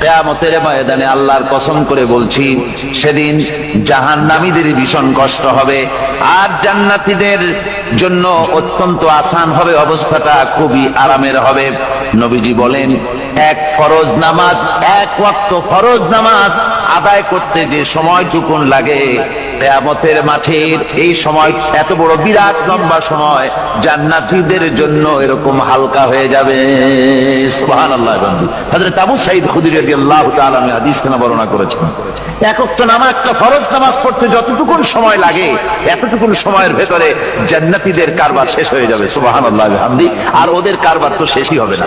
কেয়ামতের ময়দানে আল্লাহর কসম করে বলছি, সেদিন জাহান নামীদের ভীষণ কষ্ট হবে আর জান্নাতীদের জন্য অত্যন্ত আসান হবে অবস্থাটা খুবই আরামের হবে। নবীজি বলেন এক ফরজ নামাজ, এক ওয়াক্ত ফরজ নামাজ আদায় করতে যে সময়টুকুন লাগে, কেয়ামতের মাঠের এই সময় এত বড় বিরাট লম্বা সময় জান্নাতীদের জন্য এরকম হালকা হয়ে যাবে। সুবহানাল্লাহ, বন্ধু। হযরত আবু সাঈদ খুদরি রাদিয়াল্লাহু তাআলা আনহু হাদিস কেন বর্ণনা করেছেন? একত্র নামা একটা ফরজ নামাজ পড়তে যতটুকুন সময় লাগে, এতটুকুন সময়ের ভেতরে জান্নাতীদের কারবার শেষ হয়ে যাবে। সুবহানাল্লাহ হামদি আর ওদের কারবার তো শেষই হবে না।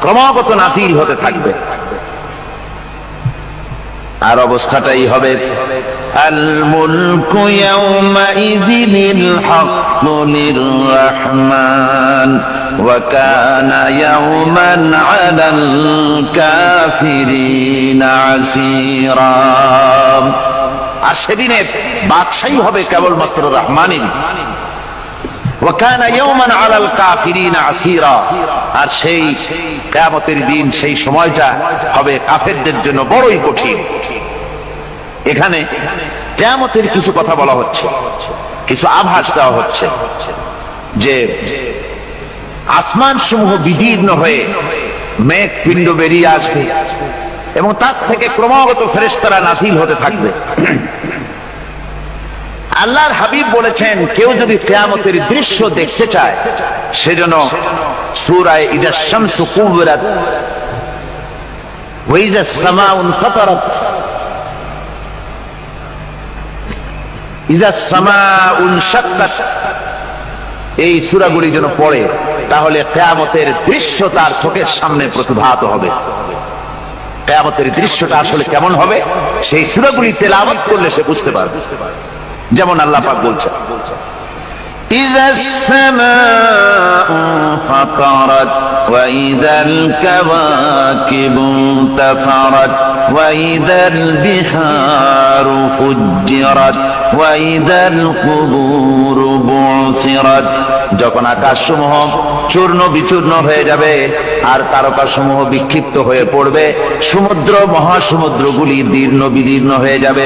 ক্রমাগত নাজিল হতে থাকবে। আর অবস্থাটাই হবে আর সেদিনের বাদশাহী হবে কেবলমাত্র রহমানের আর সেই কিয়ামতের দিন, সেই সময়টা হবে কাফেরদের জন্য বড়ই কঠিন। এখানে কিয়ামতের কিছু কথা বলা হচ্ছে, কিছু আভাস দেওয়া হচ্ছে, যে আসমান সমূহ বিদীর্ণ হয়ে মেঘ পিণ্ড বেরিয়ে আসবে এবং তার থেকে ক্রমাগত ফেরেশতারা নাসিল হতে থাকবে। আল্লাহর হাবিব বলেছেন, কেউ যদি কেয়ামতের দৃশ্য দেখতে চায়, সেজন্য সূরায়ে ইজা শামসু কুবরাত, ওয়া ইজা সামাউন ফাতারাত। ইজা সামাউন শাক্কাত। এই সূরাগুলি যেন পড়ে, তাহলে কেয়ামতের দৃশ্য তার চোখের সামনে প্রতিভাত হবে। কেয়ামতের দৃশ্যটা আসলে কেমন হবে, সেই সূরাগুলি তেলাওয়াত করলে সে বুঝতে পারবে। যেমন আল্লাহ পাক বলছেন إذا السماء فطرت وإذا الكواكب انتثرت وإذا البحار فجرت وإذا القبور بعثرت যখন আকাশসমূহ চূর্ণ বিচূর্ণ হয়ে যাবে আর তারকাসমূহ বিক্ষিপ্ত হয়ে পড়বে সমুদ্র মহাসমুদ্রগুলি দীর্ণ বিদীর্ণ হয়ে যাবে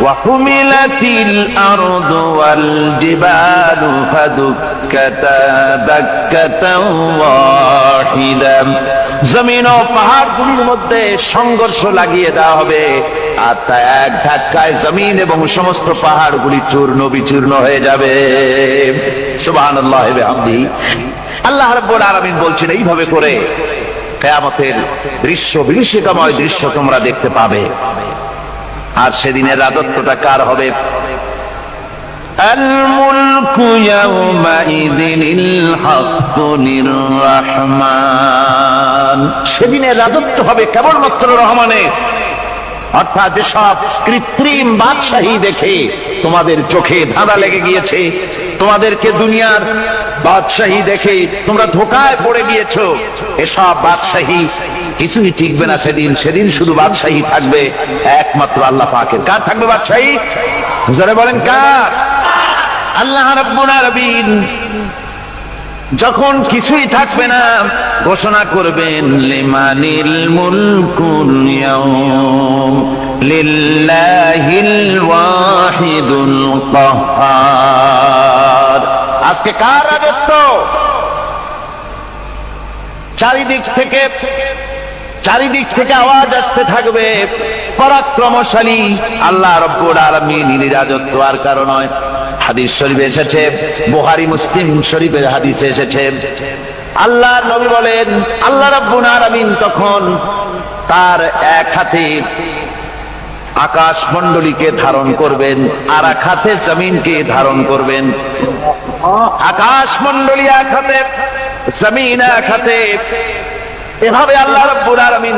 وحملت الأرض والجبال فدكتا دكة واحدة জমিন ও পাহাড়গুলির মধ্যে সংঘর্ষ লাগিয়ে দেওয়া হবে আর তা এক ধাক্কায় জমিন এবং সমস্ত পাহাড়গুলি চূর্ণ বিচূর্ণ হয়ে যাবে সুবহানাল্লাহ বিহামদিহি আল্লাহ রাব্বুল আলামিন বলছেন এইভাবে করে কিয়ামতের দৃশ্য বিভীষিকাময় দৃশ্য তোমরা দেখতে পাবে আর সেদিনের রাজত্বটা কার হবে الملك يومئذ الحق للرحمن সেদিনের রাজত্ব হবে কেবলমাত্র রহমানের অর্থাৎ যেসব কৃত্রিম বাদশাহী দেখে তোমাদের চোখে ধাঁধা লেগে গিয়েছে। তোমাদেরকে দুনিয়ার বাদশাহী দেখে তোমরা ধোকায় পড়ে গিয়েছো। এসব বাদশাহী কিছুই টিকবে না সেদিন। সেদিন শুধু বাদশাহী থাকবে। একমাত্র আল্লাহ পাকের। কার থাকবে বাদশাহী? বলেন কার? আল্লাহ রাব্বুল আলামিন যখন কিছুই থাকবে না, ঘোষণা করবেন, লিমানিল মুলকুল ইয়াউম, লিল্লাহিল ওয়াহিদুল কাহ্হার আজকে কার রাজত্ব? চারিদিক থেকে চারিদিক থেকে আওয়াজ আসতে থাকবে, পরাক্রমশালী আল্লাহ রব্বুল আলামিন। রাজত্ব আর কারণ নয়। হাদিস শরীফে এসেছে, বুহারি মুসলিম শরীফের হাদিসে এসেছে। আল্লাহ নবী বলেন, আল্লাহ রাব্বুল আলামিন তখন তার এক হাতে আকাশ মণ্ডলীকে ধারণ করবেন, আর এক হাতে জমিনকে ধারণ করবেন। আকাশ মণ্ডলী এক হাতে, জমিন এক হাতে। এভাবে আল্লাহ রাব্বুল আলামিন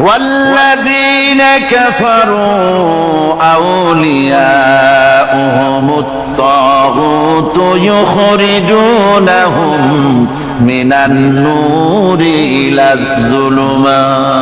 والذين كفروا أولياؤهم الطاغوت يخرجونهم من النور إلى الظلمات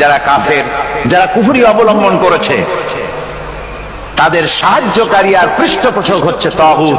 যারা কাফের যারা কুফরি অবলম্বন করেছে তাদের সাহায্যকারী আর পৃষ্ঠপোষক হচ্ছে তহুত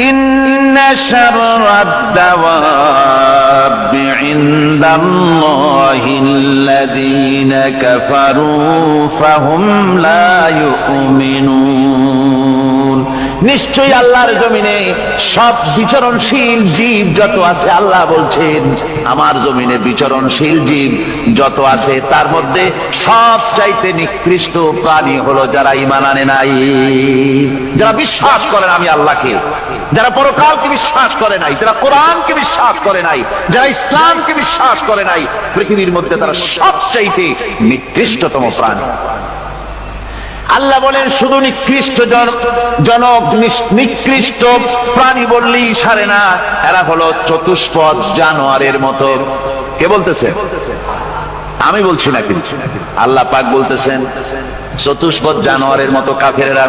إن شر الدواب عند الله الذين كفروا فهم لا يؤمنون. নিশ্চয়ই আল্লাহর জমিনে সব বিচরণশীল জীব যত আছে, আল্লাহ বলছেন, আমার জমিনে বিচরণশীল জীব যত আছে, তার মধ্যে সব চাইতে নিকৃষ্ট প্রাণী হলো যারা ইমান আনে নাই। যারা বিশ্বাস করেন আমি আল্লাহকে, যারা পরকালকে বিশ্বাস করে নাই, যারা কোরআনকে বিশ্বাস করে নাই, যারা ইসলামকে বিশ্বাস করে নাই, পৃথিবীর মধ্যে তারা সব চাইতে নিকৃষ্টতম প্রাণী। আল্লাহ বলেন, শুধু নিকৃষ্ট জন- জনক নিকৃষ্ট প্রাণী বললেই সারে না। এরা হলো চতুষ্পদ জানোয়ারের মতো। কে বলতেছে? আমি বলছি না কিন্তু আল্লাহ পাক বলতেছেন, চতুষ্পদ জানোয়ারের মতো কাফেরেরা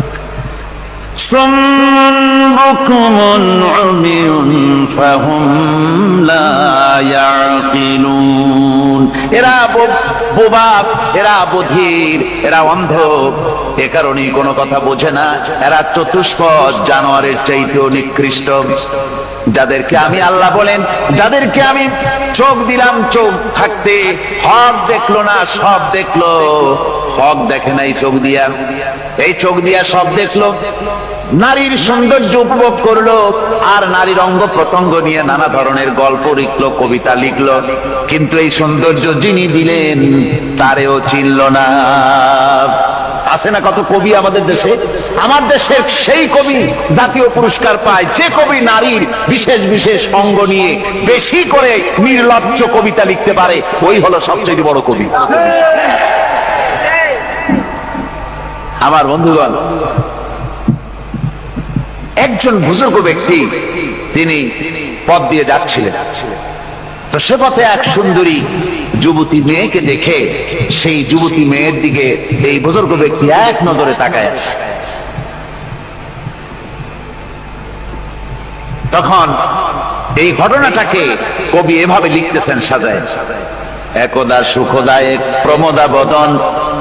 صم بكم عمي فهم لا يعقلون এরা বো- বোবা এরা বধির এরা অন্ধ এ কারণেই কোনো কথা বোঝে না এরা চতুষ্পদ জানোয়ারের চাইতেও নিকৃষ্ট যাদেরকে আমি আল্লাহ বলেন যাদেরকে আমি চোখ দিলাম চোখ থাকতে হক দেখলো না সব দেখলো হক দেখে নাই চোখ দিয়া। এই চোখ দিয়া সব দেখল। নারীর সৌন্দর্য উপভোগ করল আর নারীর অঙ্গ প্রত্যঙ্গ নিয়ে নানা ধরনের গল্প লিখলো, কবিতা লিখলো। কিন্তু এই সৌন্দর্য যিনি দিলেন, তারেও চিনল না। আছে না কত কবি আমাদের দেশে? আমার দেশের সেই কবি জাতীয় পুরস্কার পায়। যে কবি নারীর বিশেষ বিশেষ অঙ্গ নিয়ে বেশি করে নির্লজ্জ কবিতা লিখতে পারে, ওই হলো সবচেয়ে বড় কবি। আমার বন্ধুগণ, একজন বুজুর্গ ব্যক্তি, তিনি পথ দিয়ে যাচ্ছিলেন। তো সে পথে এক সুন্দরী যুবতী মেয়েকে দেখে সেই যুবতী মেয়ের দিকে এই বুজুর্গ ব্যক্তি এক নজরে তাকায় আছে। তখন এই ঘটনাটাকে কবি এভাবে লিখতেছেন সাজায়। একদা সুখদায়ক প্রমোদা বদন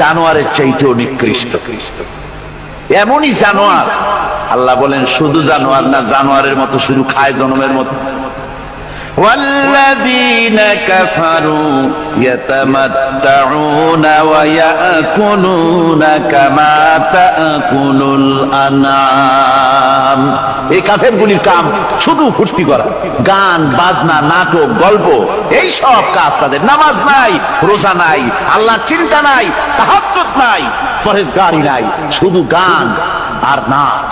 জানোয়ারের চাইতেও নিকৃষ্ট। এমনই জানোয়ার, আল্লাহ বলেন, শুধু জানোয়ার না, জানোয়ারের মতো, শুধু খায় জনমের মতো। والذين كفروا يتمتعون ويأكلون كما تأكل الأنعام এই কাফের গুলির কাম শুধু ফুর্তি করা গান বাজনা নাটক গল্প এই সব কাজ তাদের নামাজ নাই রোজা নাই আল্লাহ চিন্তা নাই তাহাজ্জুদ নাই পরেজগারি নাই শুধু গান আর নাচ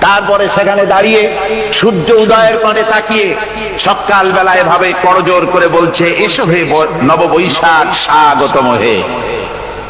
তারপরে সেখানে দাঁড়িয়ে সূর্য উদয়ের পরে তাকিয়ে সকাল বেলায় ভাবে করজোর করে বলছে, এসো হে নববৈশাখ, স্বাগতম হে।